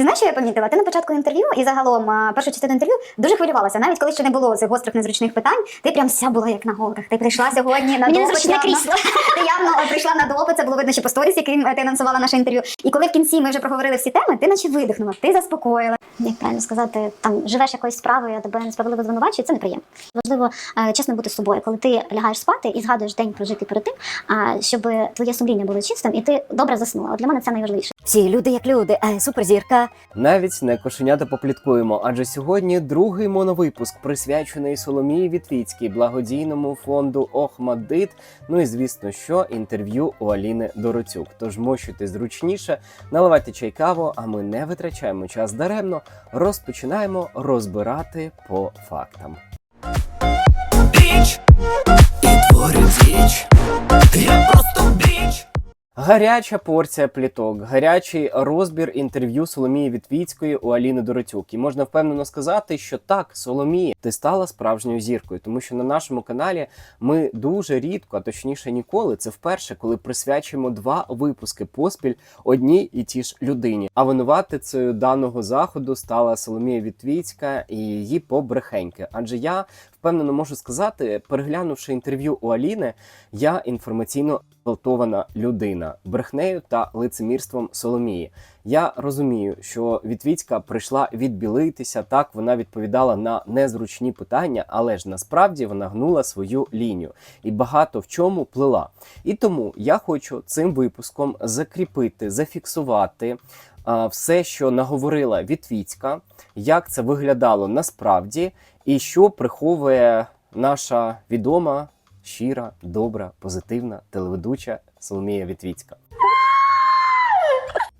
Ти знаєш, що я помітила? Ти на початку інтерв'ю і загалом першу частину інтерв'ю дуже хвилювалася. Навіть коли ще не було цих гострих незручних питань, ти прям вся була як на голках. Ти прийшла сьогодні на Мені допит явно. Ти явно прийшла на допит, це було видно ще по сторіс, яким е, ти анонсувала наше інтерв'ю. І коли в кінці ми вже проговорили всі теми, ти наче видихнула, ти заспокоїла. як правильно сказати, там живеш якоюсь справою, а тебе несправедливо звинувачують, це неприємно. Важливо е, чесно бути з собою, коли ти лягаєш спати і згадуєш день прожитий перед тим, щоб твоє сумління було чистим і ти добре заснула. От для мене це найважливіше. Всі люди як люди, е, суперзірка. Навіть не кошенята попліткуємо, адже сьогодні другий моновипуск присвячений Соломії Вітвіцькій, благодійному фонду Охмадит. Ну і звісно, що інтерв'ю у Аліни Дороцюк. Тож мощуйте зручніше, наливайте чай каву, а ми не витрачаємо час даремно. Розпочинаємо розбирати по фактам. Біч і творить річ. Я просто біч. Гаряча порція пліток, гарячий розбір інтерв'ю Соломії Вітвіцької у Аліни Доротюк. І можна впевнено сказати, що так, Соломія, ти стала справжньою зіркою, тому що на нашому каналі ми дуже рідко, а точніше ніколи, це вперше, коли присвячуємо два випуски поспіль одній і тій ж людині. А винуватицею даного заходу стала Соломія Вітвіцька і її побрехеньки. Адже я впевнено можу сказати, переглянувши інтерв'ю у Аліни, я інформаційно гвалтована людина брехнею та лицемірством Соломії. Я розумію, що Вітвіцька прийшла відбілитися. Так вона відповідала на незручні питання, але ж насправді вона гнула свою лінію і багато в чому плила. І тому я хочу цим випуском закріпити, зафіксувати. Все, що наговорила Вітвіцька, як це виглядало насправді, і що приховує наша відома, щира, добра, позитивна телеведуча Соломія Вітвіцька.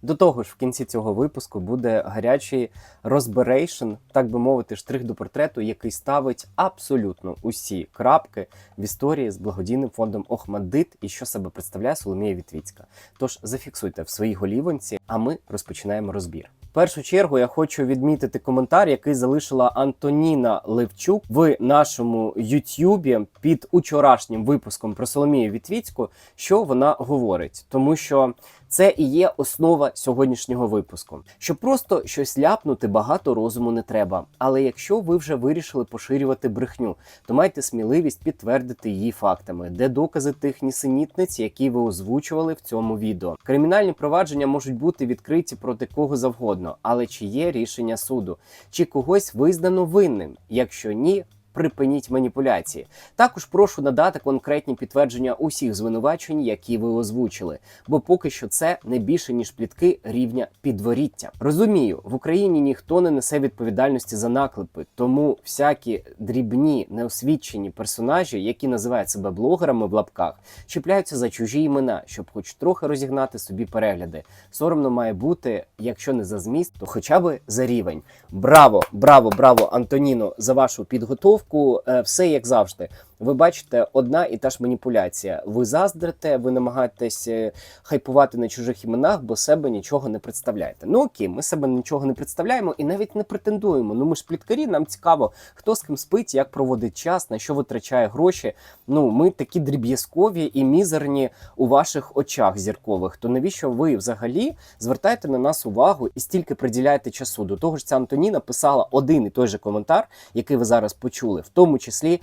До того ж, в кінці цього випуску буде гарячий розберейшн, так би мовити, штрих до портрету, який ставить абсолютно усі крапки в історії з благодійним фондом Охмадит і що себе представляє Соломія Вітвіцька. Тож зафіксуйте в своїй голівонці, а ми розпочинаємо розбір. В першу чергу я хочу відмітити коментар, який залишила Антоніна Левчук в нашому Ютюбі під учорашнім випуском про Соломію Вітвіцьку, що вона говорить, тому що це і є основа сьогоднішнього випуску. Щоб просто щось ляпнути, багато розуму не треба. Але якщо ви вже вирішили поширювати брехню, то майте сміливість підтвердити її фактами, де докази тих нісенітниць, які ви озвучували в цьому відео. Кримінальні провадження можуть бути відкриті проти кого завгодно, але чи є рішення суду, чи когось визнано винним? Якщо ні. Припиніть маніпуляції. Також прошу надати конкретні підтвердження усіх звинувачень, які ви озвучили, бо поки що це не більше ніж плітки рівня підворіття. Розумію, в Україні ніхто не несе відповідальності за наклепи, тому всякі дрібні неосвідчені персонажі, які називають себе блогерами в лапках, чіпляються за чужі імена, щоб хоч трохи розігнати собі перегляди. Соромно має бути, якщо не за зміст, то хоча б за рівень. Браво, браво, браво, Антоніно, за вашу підготовку. Е, Все як завжди. Ви бачите, одна і та ж маніпуляція. Ви заздрите, ви намагаєтесь е, хайпувати на чужих іменах, бо себе нічого не представляєте. Ну окей, ми себе нічого не представляємо і навіть не претендуємо. Ну ми ж пліткарі, нам цікаво, хто з ким спить, як проводить час, на що витрачає гроші. Ну ми такі дріб'язкові і мізерні у ваших очах зіркових. То навіщо ви взагалі звертаєте на нас увагу і стільки приділяєте часу? До того ж, ця Антоніна писала один і той же коментар, який ви зараз почули, в тому числі.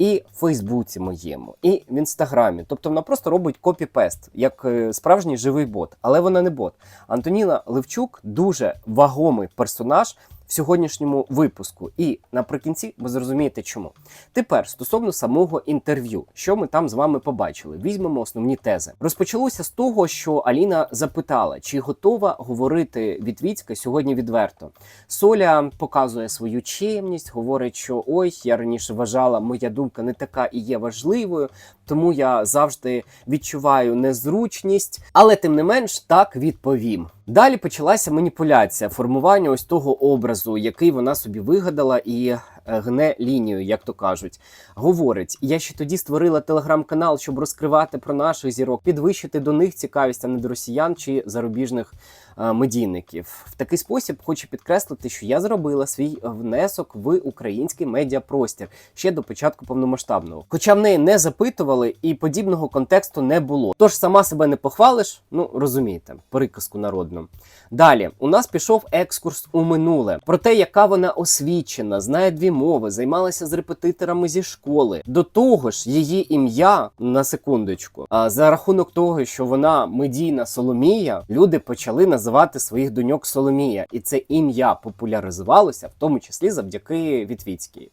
І в Фейсбуці моєму, і в інстаграмі. Тобто вона просто робить копі-пест, як е, справжній живий бот, але вона не бот. Антоніна Левчук дуже вагомий персонаж в сьогоднішньому випуску. І наприкінці ви зрозумієте, чому. Тепер стосовно самого інтерв'ю, що ми там з вами побачили, візьмемо основні тези. Розпочалося з того, що Аліна запитала, чи готова говорити Вітвіцька сьогодні відверто. Соля показує свою чемність, говорить, що ой, я раніше вважала, моя думка не така і є важливою, тому я завжди відчуваю незручність, але тим не менш так відповім. Далі почалася маніпуляція, формування ось того образу, який вона собі вигадала і е, гне лінію, як то кажуть. Говорить: я ще тоді створила телеграм-канал, щоб розкривати про наших зірок, підвищити до них цікавість, а не до росіян чи зарубіжних медійників. В такий спосіб хочу підкреслити, що я зробила свій внесок в український медіапростір ще до початку повномасштабного. Хоча в неї не запитували і подібного контексту не було. Тож сама себе не похвалиш, ну розумієте, приказку народну. Далі у нас пішов екскурс у минуле про те, яка вона освічена, знає дві мови, займалася з репетиторами зі школи. До того ж, її ім'я на секундочку. А за рахунок того, що вона медійна Соломія, люди почали називати своїх доньок Соломія, і це ім'я популяризувалося, в тому числі завдяки Вітвіцькій.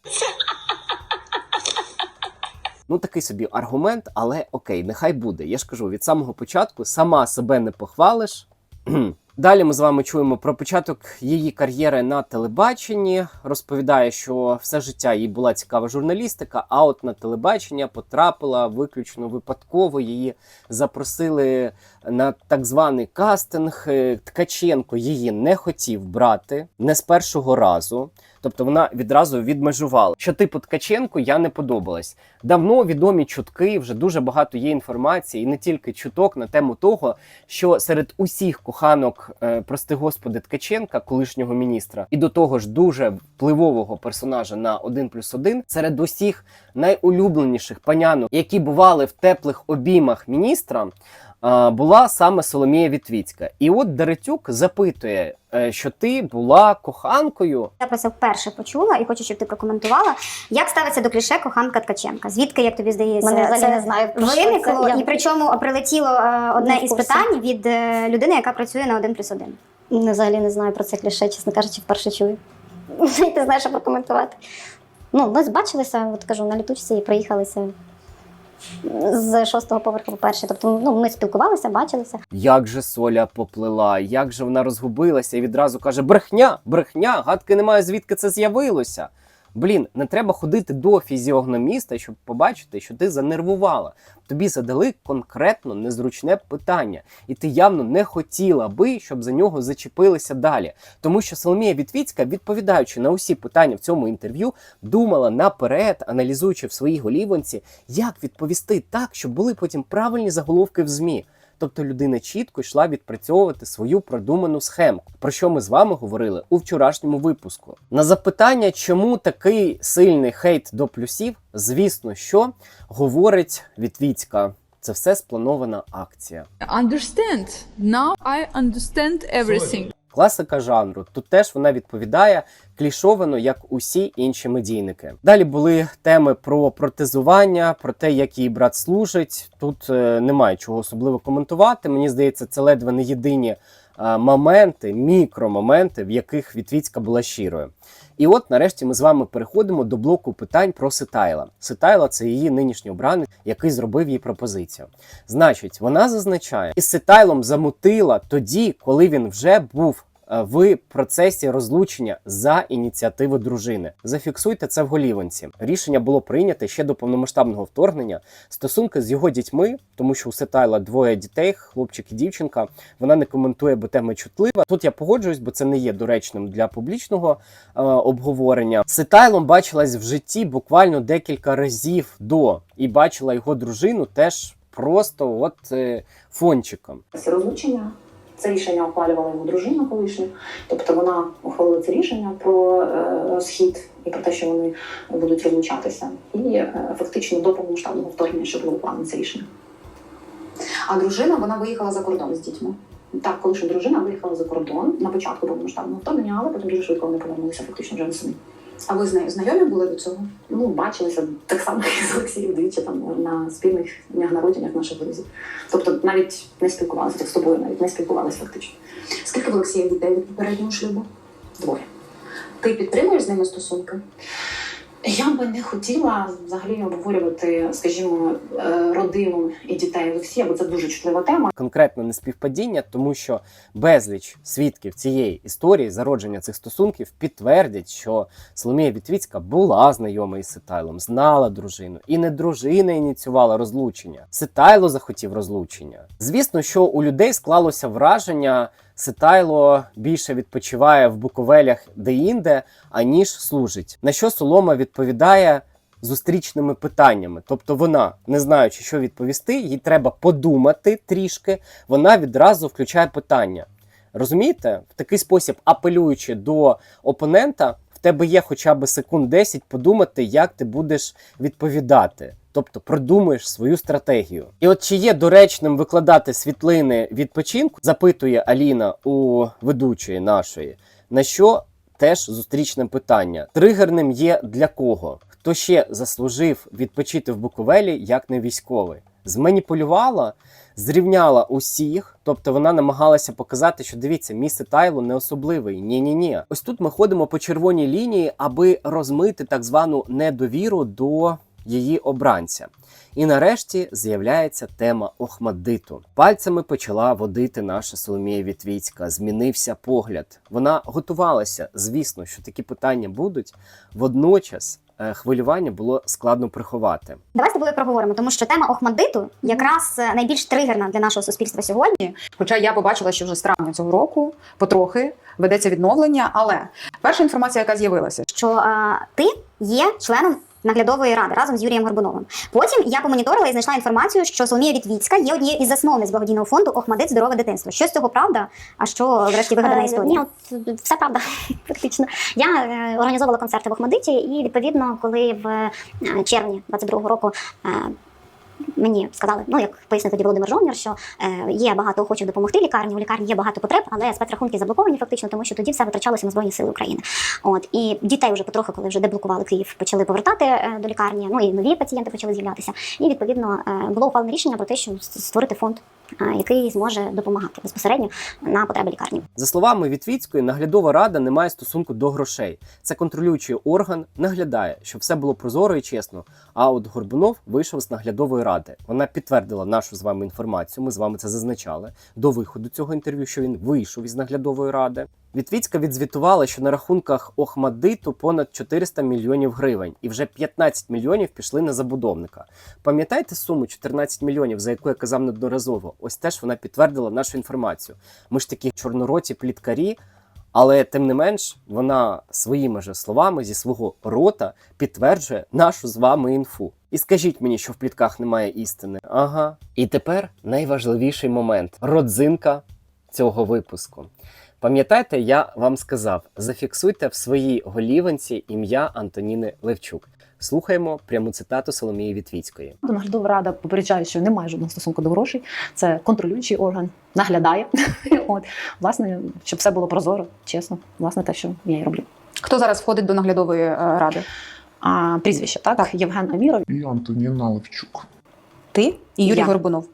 Ну, такий собі аргумент, але окей, нехай буде. Я ж кажу, від самого початку сама себе не похвалиш. Далі ми з вами чуємо про початок її кар'єри на телебаченні. Розповідає, що все життя їй була цікава журналістика, а от на телебачення потрапила виключно випадково. Її запросили на так званий кастинг. Ткаченко її не хотів брати не з першого разу. Тобто вона відразу відмежувала, що типу Ткаченку я не подобалась. Давно відомі чутки, вже дуже багато є інформації, і не тільки чуток на тему того, що серед усіх коханок, е, прости господи, Ткаченка, колишнього міністра, і до того ж дуже впливового персонажа на 1 плюс 1, серед усіх найулюбленіших панянок, які бували в теплих обіймах міністра. Була саме Соломія Вітвіцька, і от Деретюк запитує, е, що ти була коханкою Я про це вперше почула і хочу, щоб ти прокоментувала, як ставиться до кліше коханка Ткаченка. Звідки, як тобі здається, Мене взагалі це не знаю, про виникло. Я і причому прилетіло е, одне із питань від е, людини, яка працює на 1 плюс 1. не, взагалі не знаю про це кліше, чесно кажучи, вперше чую. Ти знаєш, що прокоментувати. Ну, ми бачилися, от кажу, на літучці і приїхалися з шостого поверху по-перше. Тобто, ну, ми спілкувалися, бачилися. Як же Соля поплила, як же вона розгубилася і відразу каже: брехня, брехня, гадки немає, звідки це з'явилося. Блін, не треба ходити до фізіогноміста, щоб побачити, що ти занервувала. Тобі задали конкретно незручне питання, і ти явно не хотіла би, щоб за нього зачепилися далі. Тому що Соломія Вітвіцька, відповідаючи на усі питання в цьому інтерв'ю, думала наперед, аналізуючи в своїй голівонці, як відповісти так, щоб були потім правильні заголовки в ЗМІ. Тобто людина чітко йшла відпрацьовувати свою продуману схемку, про що ми з вами говорили у вчорашньому випуску. На запитання, чому такий сильний хейт до плюсів, звісно, що говорить Вітвіцька. Це все спланована акція. understand. Now I understand everything. Класика жанру. Тут теж вона відповідає клішовано, як усі інші медійники. Далі були теми про протезування, про те, як її брат служить. Тут е, немає чого особливо коментувати. Мені здається, це ледве не єдині е, моменти, мікромоменти, в яких Вітвіцька була щирою. І от нарешті ми з вами переходимо до блоку питань про Ситайла. Ситайла це її нинішній обранець, який зробив їй пропозицію. Значить, вона зазначає, із Ситайлом замутила тоді, коли він вже був в процесі розлучення за ініціативи дружини. Зафіксуйте це в голіванці. Рішення було прийнято ще до повномасштабного вторгнення. Стосунки з його дітьми, тому що у Ситайла двоє дітей, хлопчик і дівчинка. Вона не коментує, бо тема чутлива. Тут я погоджуюсь, бо це не є доречним для публічного е, обговорення. З Ситайлом бачилась в житті буквально декілька разів до і бачила його дружину теж просто от е, фончиком. Це розлучення. Це рішення ухвалювала його дружина колишня. Тобто вона ухвалила це рішення про е, схід і про те, що вони будуть розлучатися. І е, фактично до повномасштабного вторгнення, що було планом це рішення. А дружина вона виїхала за кордон з дітьми. Так, колишня дружина виїхала за кордон на початку повномасштабного вторгнення, але потім дуже швидко вони повернулися фактично вже восени. А ви з нею знайомі були до цього? Ну, бачилися так само, як з Олексієм двічі там на спільних днях народженнях наших друзів. Тобто навіть не спілкувалися з тобою, навіть не спілкувалися фактично. Скільки в Олексія дітей від попереднього шлюбу? Двоє. Ти підтримуєш з ними стосунки? Я би не хотіла взагалі обговорювати, скажімо, е, родину і дітей Олексія, бо це дуже чутлива тема. конкретно не співпадіння, тому що безліч свідків цієї історії зародження цих стосунків підтвердять, що Соломія Вітвіцька була знайома із Ситайлом, знала дружину, і не дружина ініціювала розлучення. Ситайло захотів розлучення. Звісно, що у людей склалося враження. Ситайло більше відпочиває в Буковелях де-інде, аніж служить. На що Солома відповідає зустрічними питаннями. Тобто вона, не знаючи, що відповісти, їй треба подумати трішки. Вона відразу включає питання: Розумієте? В такий спосіб, апелюючи до опонента, в тебе є хоча б секунд 10 подумати, як ти будеш відповідати. Тобто продумуєш свою стратегію. І от чи є доречним викладати світлини відпочинку, запитує Аліна у ведучої нашої, на що теж зустрічне питання. Тригерним є для кого? Хто ще заслужив відпочити в Буковелі як не військовий? Зманіпулювала, зрівняла усіх, тобто вона намагалася показати, що дивіться, місце Тайло не особливий. Ні, ні, ні. Ось тут ми ходимо по червоній лінії, аби розмити так звану недовіру до її обранця. І нарешті з'являється тема Охмаддиту. Пальцями почала водити наша Соломія Вітвіцька. Змінився погляд. Вона готувалася, звісно, що такі питання будуть. Водночас е, хвилювання було складно приховати. Давай з тобою проговоримо, тому що тема Охмаддиту якраз е, найбільш тригерна для нашого суспільства сьогодні. Хоча я побачила, що вже з травня цього року потрохи ведеться відновлення. Але перша інформація, яка з'явилася, що е, ти є членом наглядової ради разом з Юрієм Горбуновим. Потім я помоніторила і знайшла інформацію, що Соломія Вітвіцька є однією із засновниць благодійного фонду Охмадит здорове дитинство. Що з цього правда? А що врешті вигадана Е, історія? Ні, от все правда, фактично. Я е, організовувала концерти в Охмадиті, і відповідно, коли в е, червні 22-го року. Мені сказали, ну як пояснив тоді Володимир Жовнір, що е, є багато охочих допомогти лікарні. У лікарні є багато потреб, але спецрахунки заблоковані фактично, тому що тоді все витрачалося на збройні сили України. От і дітей вже потроху, коли вже деблокували Київ, почали повертати е, до лікарні. Ну і нові пацієнти почали з'являтися. І відповідно е, було ухвалене рішення про те, що створити фонд, який зможе допомагати безпосередньо на потреби лікарні. За словами Вітвіцької, наглядова рада не має стосунку до грошей. Це контролюючий орган наглядає, щоб все було прозоро і чесно. А от Горбунов вийшов з наглядової ради. Вона підтвердила нашу з вами інформацію. Ми з вами це зазначали до виходу цього інтерв'ю, що він вийшов із наглядової ради. Вітвіцька відзвітувала, що на рахунках Охмадиту понад 400 мільйонів гривень, і вже 15 мільйонів пішли на забудовника. Пам'ятаєте суму 14 мільйонів, за яку я казав неодноразово? Ось теж вона підтвердила нашу інформацію. Ми ж такі чорнороті пліткарі, але тим не менш вона своїми же словами зі свого рота підтверджує нашу з вами інфу. І скажіть мені, що в плітках немає істини. Ага. І тепер найважливіший момент родзинка цього випуску. Пам'ятаєте, я вам сказав: зафіксуйте в своїй голіванці ім'я Антоніни Левчук. Слухаємо пряму цитату Соломії Вітвіцької. Наглядова рада попереджає, що немає жодного стосунку до грошей. Це контролюючий орган, наглядає. От, власне, щоб все було прозоро, чесно, власне, те, що я і роблю. хто зараз входить до наглядової е, ради? А прізвище, так? Євген Аміров. і Антоніна Левчук. Ти і Юрій Я. Горбунов.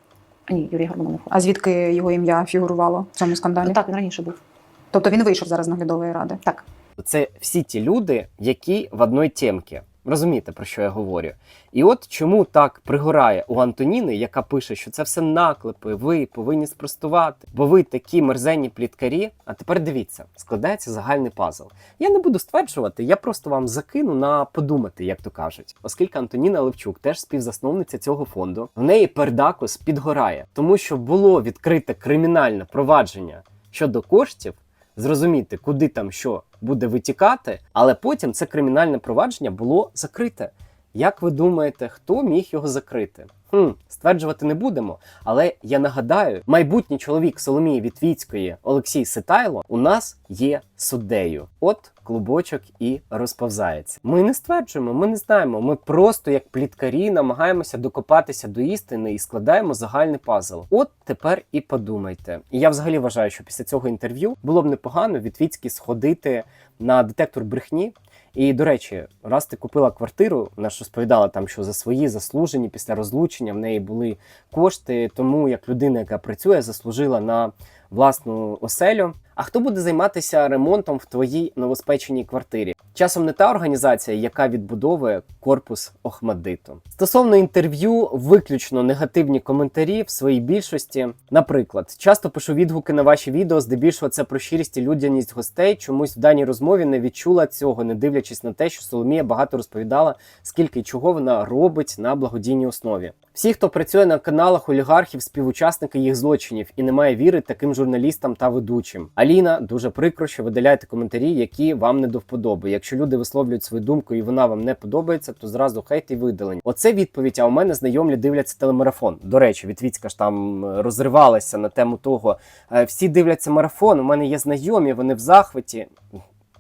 Ні, Юрій Горбунов. А звідки його ім'я фігурувало в цьому скандалі? Так, він раніше був. Тобто він вийшов зараз з наглядової ради. Так. Це всі ті люди, які в одній темці. Розумієте, про що я говорю? І от чому так пригорає у Антоніни, яка пише, що це все наклепи, ви повинні спростувати, бо ви такі мерзенні пліткарі. А тепер дивіться, складається загальний пазл. Я не буду стверджувати, я просто вам закину на подумати, як то кажуть. Оскільки Антоніна Левчук теж співзасновниця цього фонду, в неї пердакус підгорає, тому що було відкрите кримінальне провадження щодо коштів зрозуміти, куди там що буде витікати, але потім це кримінальне провадження було закрите. Як ви думаєте, хто міг його закрити? Хм, стверджувати не будемо. Але я нагадаю, майбутній чоловік Соломії Вітвіцької Олексій Ситайло у нас є суддею. От клубочок і розповзається. Ми не стверджуємо, ми не знаємо. Ми просто як пліткарі намагаємося докопатися до істини і складаємо загальний пазл. От тепер і подумайте. І я взагалі вважаю, що після цього інтерв'ю було б непогано Вітвіцькій сходити на детектор брехні. І до речі, раз ти купила квартиру, вона ж розповідала там, що за свої заслужені після розлучення в неї були кошти, тому як людина, яка працює, заслужила на власну оселю. А хто буде займатися ремонтом в твоїй новоспеченій квартирі? Часом не та організація, яка відбудовує корпус Охмадиту. Стосовно інтерв'ю, виключно негативні коментарі в своїй більшості. Наприклад, часто пишу відгуки на ваші відео, здебільшого це про щирість і людяність гостей. Чомусь в даній розмові не відчула цього, не дивлячись на те, що Соломія багато розповідала, скільки і чого вона робить на благодійній основі. Всі, хто працює на каналах олігархів, співучасники їх злочинів і не має віри таким журналістам та ведучим. Аліна дуже прикро, що видаляєте коментарі, які вам не до вподоби. Якщо люди висловлюють свою думку і вона вам не подобається, то зразу хейт і видалень. Оце відповідь. А у мене знайомі дивляться телемарафон. До речі, Вітвіцька ж там е, розривалася на тему того. е, Всі дивляться марафон. У мене є знайомі, вони в захваті.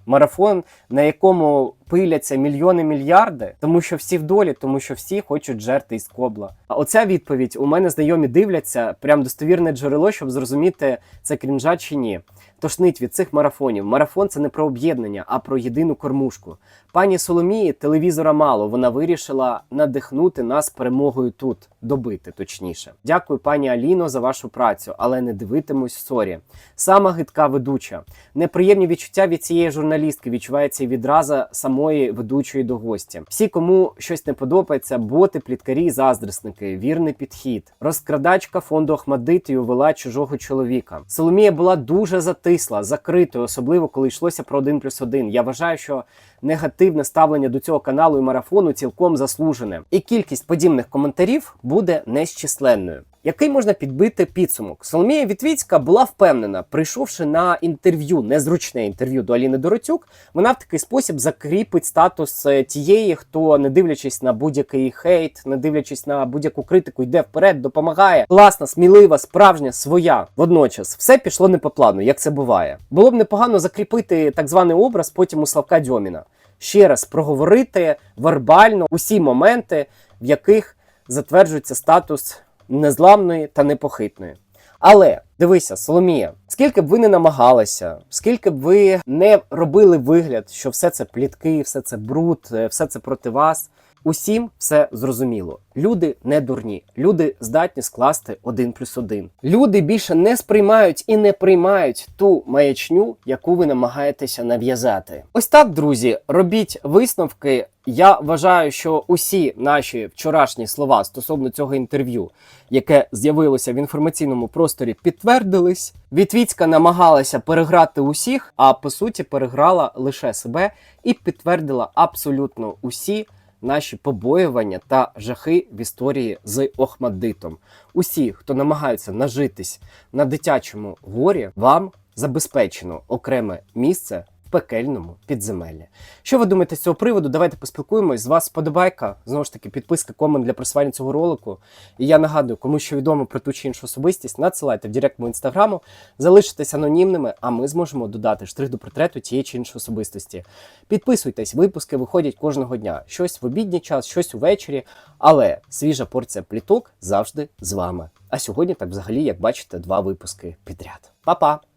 Марафон, на якому пиляться мільйони мільярди, тому що всі в долі, тому що всі хочуть жерти із кобла. А оця відповідь у мене знайомі дивляться, прям достовірне джерело, щоб зрозуміти, це крінжа чи ні. Тож нить від цих марафонів. Марафон це не про об'єднання, а про єдину кормушку. Пані Соломії телевізора мало. Вона вирішила надихнути нас перемогою тут, добити точніше. Дякую, пані Аліно, за вашу працю, але не дивитимусь сорі. Сама гидка ведуча. Неприємні відчуття від цієї журналістки відчувається і відразу самої ведучої до гостя. Всі, кому щось не подобається, боти, пліткарі, заздрісники, вірний підхід. Розкрадачка фонду Ахмадитію увела чужого чоловіка. Соломія була дуже затисла, закритою, особливо коли йшлося про один плюс один. Я вважаю, що негативне ставлення до цього каналу і марафону цілком заслужене. І кількість подібних коментарів буде нещисленною. Який можна підбити підсумок? Соломія Вітвіцька була впевнена, прийшовши на інтерв'ю, незручне інтерв'ю до Аліни Дороцюк, вона в такий спосіб закріпить статус е, тієї, хто, не дивлячись на будь-який хейт, не дивлячись на будь-яку критику, йде вперед, допомагає. Класна, смілива, справжня, своя. Водночас все пішло не по плану, як це буває. Було б непогано закріпити так званий образ потім у Славка Дьоміна. Ще раз проговорити вербально усі моменти, в яких затверджується статус незламної та непохитної. Але дивися, Соломія, скільки б ви не намагалися, скільки б ви не робили вигляд, що все це плітки, все це бруд, е, все це проти вас. Усім все зрозуміло. Люди не дурні, люди здатні скласти один плюс один. Люди більше не сприймають і не приймають ту маячню, яку ви намагаєтеся нав'язати. Ось так, друзі, робіть висновки. Я вважаю, що усі наші вчорашні слова стосовно цього інтерв'ю, яке з'явилося в інформаційному просторі, підтвердились. Вітвіцька намагалася переграти усіх, а по суті переграла лише себе і підтвердила абсолютно усі наші побоювання та жахи в історії з Охмаддитом. Усі, хто намагаються нажитись на дитячому горі, вам забезпечено окреме місце пекельному підземеллі. Що ви думаєте з цього приводу? Давайте поспілкуємось. З вас вподобайка, знову ж таки, підписка, комент для просування цього ролику. І я нагадую, кому що відомо про ту чи іншу особистість, надсилайте в директ мого інстаграму, залишитесь анонімними, а ми зможемо додати штрих до портрету тієї чи іншої особистості. Підписуйтесь, випуски виходять кожного дня. Щось в обідній час, щось увечері, але свіжа порція пліток завжди з вами. А сьогодні, так взагалі, як бачите, два випуски підряд. Па-па!